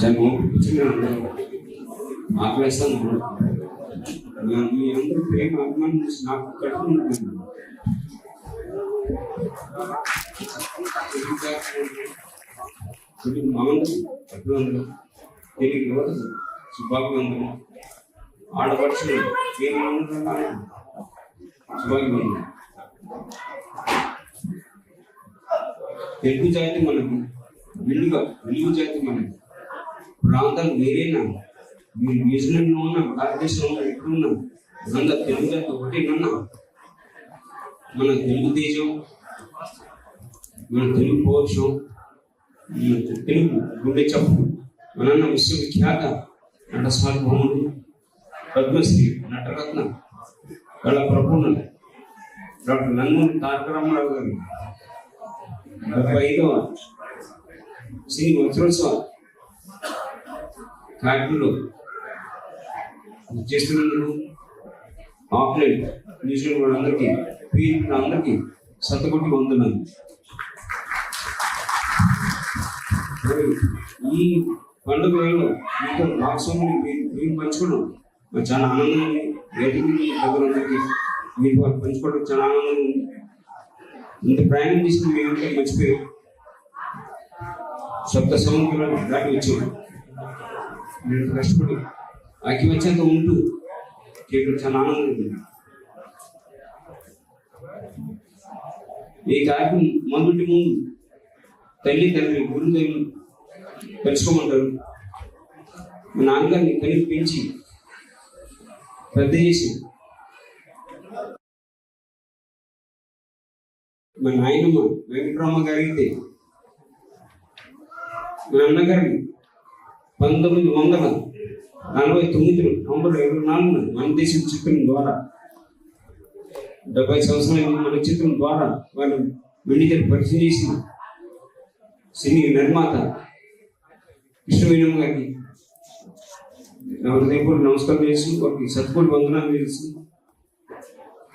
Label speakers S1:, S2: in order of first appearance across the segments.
S1: చాలా ఓపిక మీ అందరూ ప్రేమ అభిమానం నాకు కట్టుకుంటుంది మామూలు అభివందనం దీనికి యువత శుభాభివందనం ఆడపడుచులు శుభాభివందనం తెలుగు జాతి మనకు విలువ విలువ జాతి మనకు. ప్రాంతాలు వేరేనా మీరు న్యూజిలాండ్లో ఉన్నా భారతదేశంలో ఎక్కడున్నా మనందరూ తెలుగులకు జాతి ఒకటేనన్నా మన తెలుగు దేశం మన తెలుగు పౌరుషం మన తెలుగు గుండె చెప్పు మనన్న విశ్వవిఖ్యాత నట సార్వభౌముడు పద్మశ్రీ నటరత్న కళ ప్రపూర్ణ డాక్టర్ నందమూరి తారక రామారావు గారు. డెబ్బై ఐదవ శ్రీ వజ్రోత్సవ ఫ్యాక్టరీలో చేస్తున్నందుకు ఆఫ్లైన్ న్యూజిలాండ్ వాళ్ళందరికీ పీఎం అందరికీ సతకొట్టి వందనాలు. ఈ పండుగ వేళలో మీతో భాగస్వామిని మేము పంచుకోవడం చాలా ఆనందం ఉంది. వేదిక ప్రజలందరికీ మీరు వాళ్ళు పంచుకోవడం చాలా ఆనందం ఉంది. ఇంత ప్రయాణం చేసి మేమంతా మర్చిపోయాం. సప్త సముద్రాలు దాటి వచ్చాం. నేను కష్టపడి అకి ఉంటూ చేయడం చాలా ఆనందం ఈ కార్యక్రమం మొదటి ముందు తల్లి తండ్రి గురుదేవులు పెంచుకోమంటారు. మా నాన్నగారిని కలిపి పెంచి పెద్ద చేసి మా నాయనమ్మ వెంకటరామ గారికి మా అన్నగారిని పంతొమ్మిది వందల నలభై తొమ్మిదిలో నవంబర్ ఇరవై నాలుగున మన దేశం చిత్రం ద్వారా డెబ్బై సంవత్సరాల మన చిత్రం ద్వారా వాళ్ళు వెండితెర పరిచయం చేసిన సినీ నిర్మాత కృష్ణవేణమ్మ గారికి హృదయపూర్వక నమస్కారం చేసి వారికి సత్కోటి వందనాలు చేసి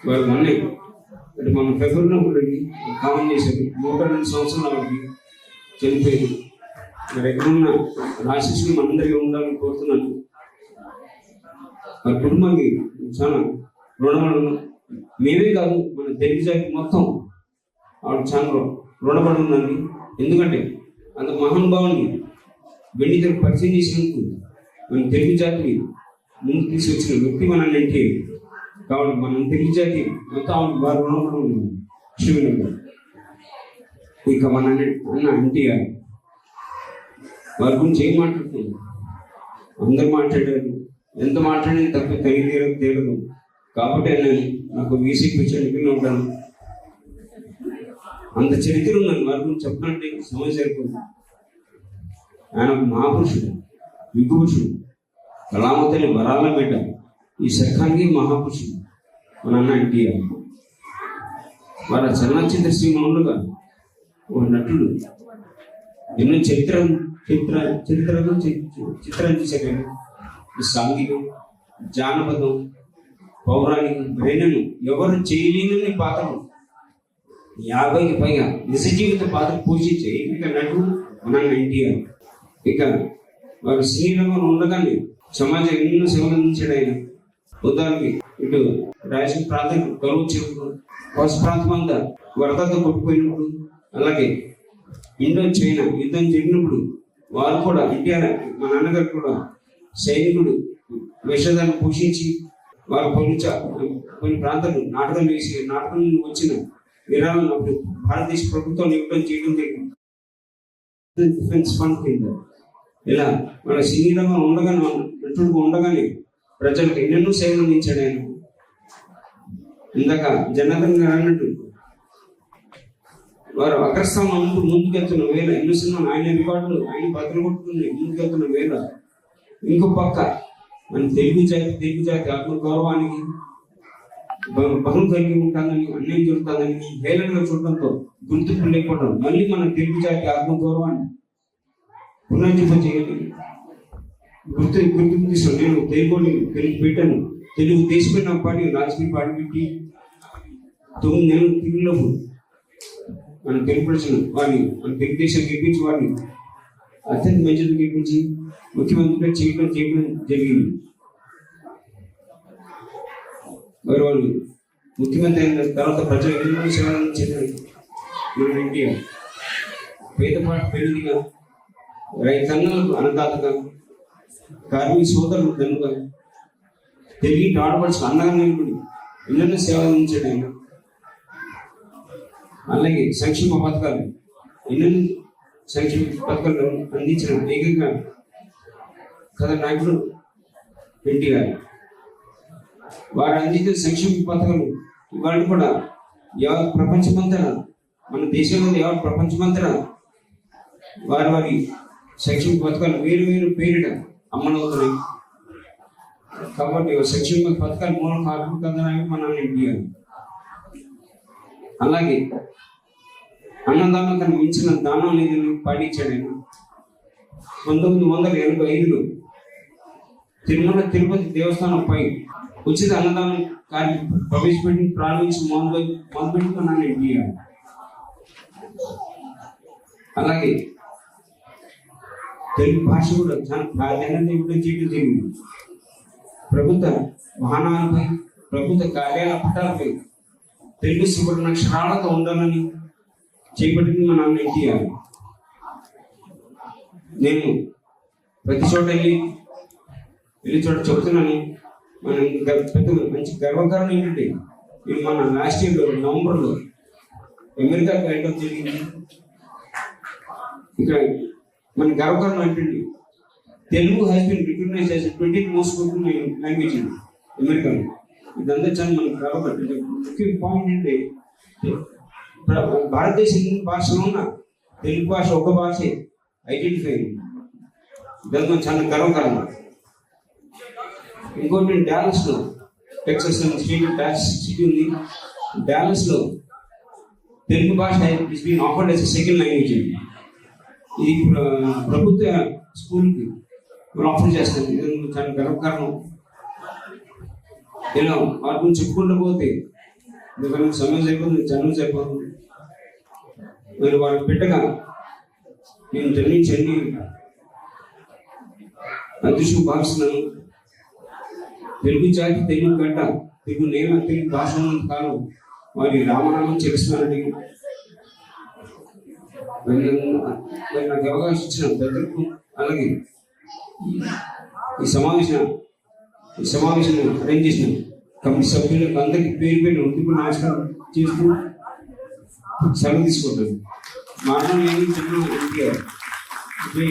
S1: వారు మొన్నే అంటే మన ఫిబ్రవరిలో కూడా కామన్ చేశారు. నూట రెండు సంవత్సరాలు వారికి చనిపోయారు మరి ఎక్కడున్న రాశిష్ని మనందరికీ ఉండాలని కోరుతున్నాను. మరి కుటుంబానికి చాలా రుణపడను. మేమే కాదు మన తెలుగు జాతి మొత్తం ఆవిడ చాలా రుణపడి ఉందండి ఎందుకంటే అంత మహానుభావుని వెండి పరిచయం చేసినందుకు మన తెలుగు జాతిని ముందు తీసుకొచ్చిన వ్యక్తి మనల్ని అంటే కాబట్టి మనం తెలుగు జాతి మొత్తం ఆవిడ వారు రుణపడి ఉన్నాం శివుని ఇక మన అన్న ఎన్టీఆర్ వారి గురించి ఏం మాట్లాడుతున్నాం అందరు మాట్లాడారు. ఎంత మాట్లాడినా తప్ప తగిలి తీరదు. కాబట్టి నేను నాకు వీసీ పిచ్చి ఉంటాను అంత చరిత్ర ఉన్నాను వారి గురించి చెప్పాలంటే సమయం సరిపోదు. ఆయన ఒక మహాపురుషుడు విభూషుడు కళామతల్లి వరాల బిడ్డ ఈ శఖానికి మహాపురుషుడు. మన అన్న ఎన్టీఆర్. వారి చలనచిత్ర శ్రీమౌనులుగా ఒక నటుడు. ఎన్నో చరిత్ర చరిత్ర చరిత్రలు చిత్రం చేసేవాడు సంగీతం జానపదం పౌరాణికం ప్రేరణను ఎవరు చేయలేని పాత్రలు. యాభైకి పైగా నిజ జీవిత పాత్ర పోషించే ఇక నటు మన ఎన్టీఆర్. ఇక వారు సినీ ఉండగానే సమాజం ఎన్నో సేవలు అందించాడు ఆయన. ఉదాహరణకి ఇటు రాయలసీమ ప్రాంతం కరువు వచ్చినప్పుడు పసు ప్రాంతం అంతా వరదతో కొట్టుకుపోయినప్పుడు అలాగే ఇండో చైనా యుద్ధం జరిగినప్పుడు వారు కూడా ఇండియా మా నాన్నగారు కూడా సైనికుడు విషదాన్ని పోషించి వారు కొన్ని చా- కొన్ని ప్రాంతాలు నాటకం వేసి నాటకం వచ్చిన విరాళం అప్పుడు భారతదేశ ప్రభుత్వం ఇవ్వడం చేయడం జరిగింది. డిఫెన్స్ ఫండ్ కింద. ఇలా మన సినీ రంగం ఉండగానే నటుడుగా ఉండగానే ప్రజలకు ఎన్నెన్నో సేవలు అందించాడు ఆయన. ఇందాక జనార్దన్ గారు అన్నట్టు వారు అగ్రస్థానం అంటూ ముందుకెళ్తున్న వేళ ఎన్నో సినిమాలు ఆయన రికార్డులు ఆయన బదులు కొట్టుకుని ముందుకెళ్తున్న వేళ ఇంకో పక్క మన తెలుగు జాతి తెలుగు జాతి ఆత్మగౌరవానికి గౌరవానికి బలం కలిగి ఉంటుందని అన్యాయం జరుగుతుందని హేళనగా చూడడంతో గుర్తింపు లేకపోవడం మళ్ళీ మన తెలుగు జాతి ఆత్మగౌరవాన్ని గౌరవాన్ని చేయాలి. గుర్తు గుర్తింపు తీసుకుని నేను తెలుగుని తెలుగు పెట్టాను. తెలుగు దేశమైన పార్టీ రాజకీయ పార్టీ పెట్టి తొమ్మిది నెలలు తిరిగినప్పుడు మనం తెలుగు వారిని మన తెలుగుదేశం గెలిపించి వారిని అత్యంత మెజారిటీ గెలిపించి ముఖ్యమంత్రిగా చేయడం చేయడం జరిగింది. మరి వాళ్ళు ముఖ్యమంత్రి అయిన తర్వాత ప్రజలు ఎన్నో సేవలు చేశారు మన ఇండియా పేదపాటి పెళ్ళిగా రైతన్నలకు అన్నదాతగా కార్మిక సోదరులు కనుక తెలియని ఆడపడుచు అన్నగా నిలబడి ఎన్నెన్నో సేవలు అందించాడు ఆయన. అలాగే సంక్షేమ పథకాలు. ఎన్నో సంక్షేమ పథకాలు అందించిన ఏకంగా కథ నాయకుడు ఎన్టీఆర్ వారు అందించిన సంక్షేమ పథకాలు ఇవాళ కూడా ఎవరి ప్రపంచమంతా మన దేశంలో ఎవరి ప్రపంచమంతా వారి వారి సంక్షేమ పథకాలు వేరు వేరు పేరిట అమలవుతున్నాయి. కాబట్టి సంక్షేమ పథకాలు మూలం కారణం కదా మన ఇండియా అలాగే అన్నదానం కన్నా మించిన దానం లేదని పాటించాడు ఆయన పంతొమ్మిది వందల ఎనభై ఐదులో తిరుమల తిరుపతి దేవస్థానంపై ఉచిత అన్నదానం కానీ ప్రవేశపెట్టి ప్రారంభించి మొదలు మొదలుపెట్టుకున్నాను ఇండియా అలాగే తెలుగు భాష కూడా చాలా ప్రాధాన్యత ఇవ్వడం చేయడం జరిగింది. ప్రభుత్వ వాహనాలపై ప్రభుత్వ కార్యాలయ పట్టాలపై తెలుగు సువర్ణ అక్షరాలతో ఉండాలని చేపట్టింది మన ఇంటి ఎన్టీఆర్ నేను ప్రతి చోట వెళ్ళి వెళ్ళి చోట చెబుతున్నాను మనం పెద్ద మంచి గర్వకారణం ఏంటంటే ఇది మన లాస్ట్ ఇయర్లో నవంబర్లో అమెరికా వెళ్ళడం జరిగింది. ఇంకా మన గర్వకారణం ఏంటంటే Telugu has been recognised as twenty most language in అమెరికాలో. ఇదంతా చాలా మనకు గర్వపడుతుంది ముఖ్య పాయింట్ ఏంటి? భారతదేశం భాషలో ఉన్న తెలుగు భాష ఒక భాషే ఐడెంటిఫై ఇదంతా చాలా గర్వకరం ఇంకోటి డాలస్లో టెక్సస్ స్టేట్ డాలస్ సిటీ ఉంది. డాలస్లో తెలుగు భాష is been offered as second language ఇది ప్రభుత్వ స్కూల్కి మనం ఆఫర్ చేస్తాం ఇది చాలా గర్వకారణం. ఇలా వాటి గురించి చెప్పుకుంటూ పోతే ఎందుకంటే సమయం సరిపోతుంది చదువు సరిపోతుంది మీరు వాళ్ళు పెట్టగా నేను జన్మించండి. అదృష్టం భావిస్తున్నాను. తెలుగు జాతి తెలుగు గడ్డ తెలుగు నేల తెలుగు భాష కాదు కాలం వారి రామనామం చేస్తున్నారని నాకు అవకాశం ఇచ్చిన పెద్దలకు అలాగే ఈ సమావేశం సమావేశం అరేంజ్ చేసిన కమిటీ సభ్యులకు అందరికీ పేరు పేరు ఉద్యోగ నమస్కారం చేస్తూ సెలవు తీసుకుంటారు. మానవ ఏమి చెప్పిన ఎన్టీఆర్ జై